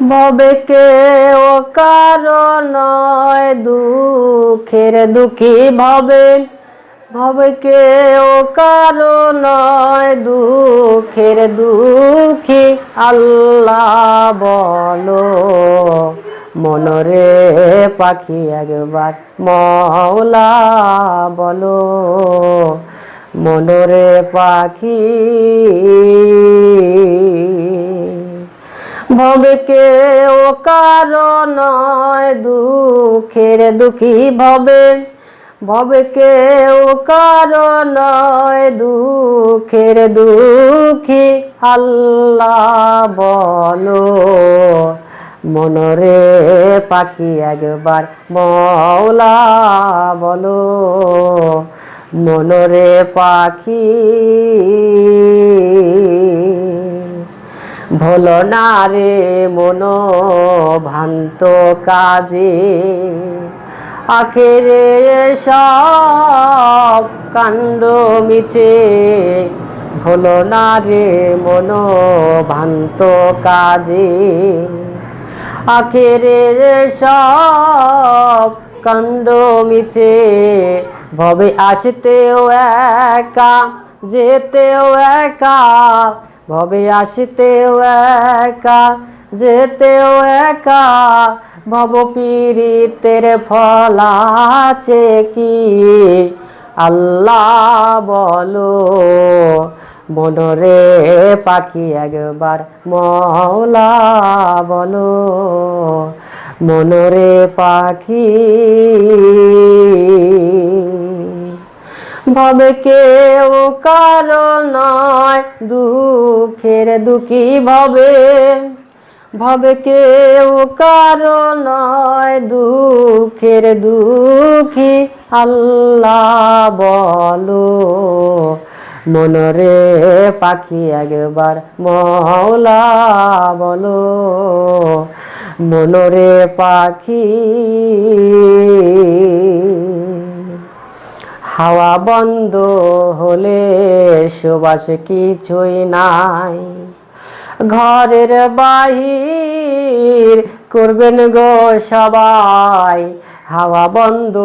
ভবে কেউ কারণ দুঃখের দুঃখী ভবে। ভবে কেউ কারণ দুঃখের দুঃখী আল্লাহ বলো। মনরে পাখি একবার মৌলা বলো। মনরে পাখি ভবে কেউ কারণ দুঃখের দুঃখী ভবে। ভবে কেউ কারণ দুঃখের দুঃখী, আল্লাহ বলো। মনরে পাখি একবার মৌলা বলো। মনরে পাখি ভোলো না রে মনো ভান্ত কাজে। আখেরে সব কাণ্ড মিছে। ভোলো না রে মনো ভান্ত কাজে। আখেরে সব কাণ্ড মিছে। ভবে আসতেও একা, যেতেও একা ভবে আসতেও একা, যেতেও একা, ভব পীড়িতের ফল আছে কি? আল্লাহ বলো, মনরে পাখি একবার মৌলা বলো, মনরে পাখি ভবে কেউ নয়, দুঃখের দুঃখী ভবে। ভবে কেউ নয়, দুঃখের দুঃখী আল্লাহ বলো। মনরে পাখি একবার মৌলা বলো। মনরে পাখি হাওয়া বন্ধ হলে সুবাস কিছুই নাই। ঘরের বাহির করবেন গো সবাই, হাওয়া বন্ধ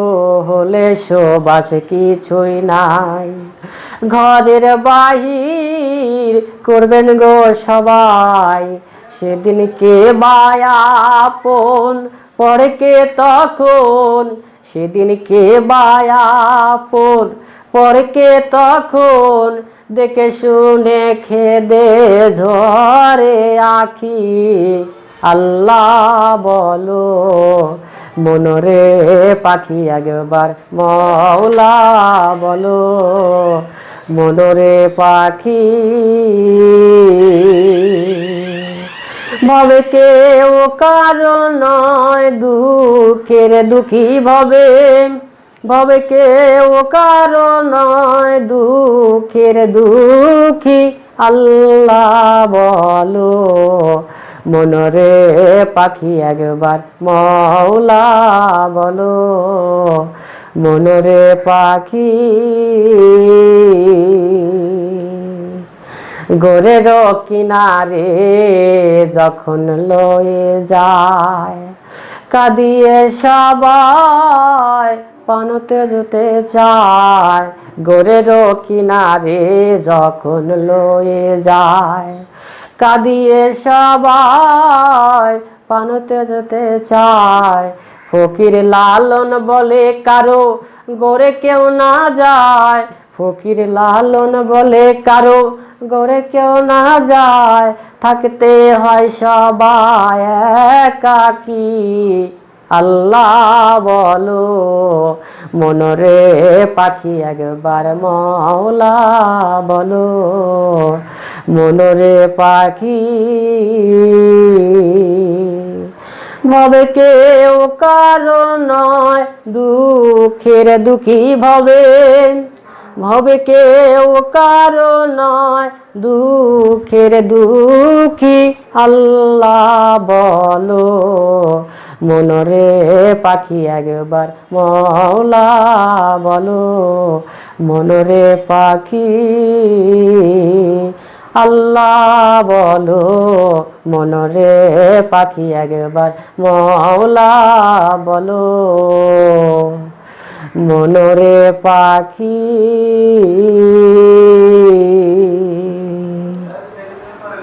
হলে সুবাস কিছুই নাই। ঘরের বাহির করবেন গো সবাই সেদিন কে বায়াপন পরে কে তখন সেদিন কে বায়াপন পরে কে তখন দেখে শুনে খেদে ঝরে আখি। আল্লাহ বলো, মনরে পাখি একবার মৌলা বলো, মনরে পাখি ভবে কেউ কারণ নয় দুঃখের দুঃখী ভবে। ভবে কেউ কারণ নয় দুঃখের দুঃখী, আল্লাহ বলো। মনরে পাখি একবার মৌলা বলো। মনরে পাখি গোরের কিনারে, যখন লয়ে যায়, কাঁদিয়ে সবাই, পানতে যেতে চায় গোরের কিনারে, যখন লয়ে যায়, কাঁদিয়ে সবাই, পানতে যেতে চায় ফকির লালন বলে কারও গোরে কেউ না যায় ফকির লালন বলে কারও গড়ে কেউ না যায়, থাকতে হয় সবাই একাকি। আল্লাহ বলো, মনরে পাখি একবার মৌলা বলো, মনরে পাখি ভবে কেউ কারও নয়, দুঃখের দুঃখী ভবে। ভবে কেউ কারও নয় দুঃখের দুঃখী। আল্লাহ বলো, মনরে পাখি একবার মৌলা বলো, মনরে পাখি। আল্লাহ বলো, মনরে পাখি একবার মৌলা বলো। মনরে পাখি।